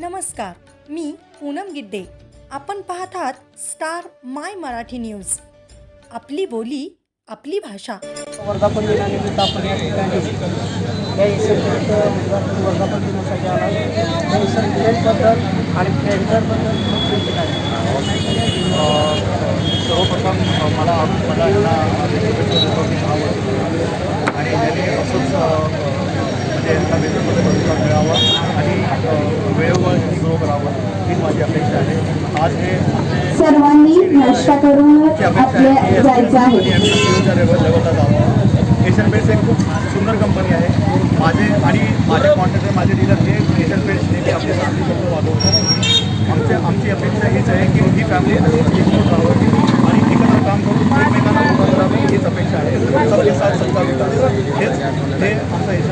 नमस्कार मी पूनम गिड्डे. आपण पाहत आहात स्टार माय मराठी न्यूज. आपली बोली आपली भाषा. वर्धापन दिनानिमित्त आपण या ठिकाणी या विद्यार्थी वर्धापन दिनासाठी आला या इसरगंजबद्दल आणि फ्रेंडरबद्दल खूप चिंतित आहे सर्वप्रथम मला मला यांना आणि त्यांनी असंच म्हणजे यांना वेतनपत्र पुरस्कार मिळावा आणि अ, वेळेवर सुरू करावं ही माझी अपेक्षा आहे आज हे आमचे सर्वांनी नाश्ता करून आपल्या जायचं आहे. एशियन पेंट्स एक खूप सुंदर कंपनी आहे. माझे आणि माझे कॉन्टॅक्टर माझे डीलर हे एशियन पेंट्स नेहमी आपले चांगली शब्द वागवतात. आमच्या आमची अपेक्षा हीच आहे की ही फॅमिली अशीच एकजूट राहावी आणि एकत्र काम करून एकमेकांना मदत करावी हीच अपेक्षा आहे. सबके साथ सबका विकास हेच हे आमचं एशियन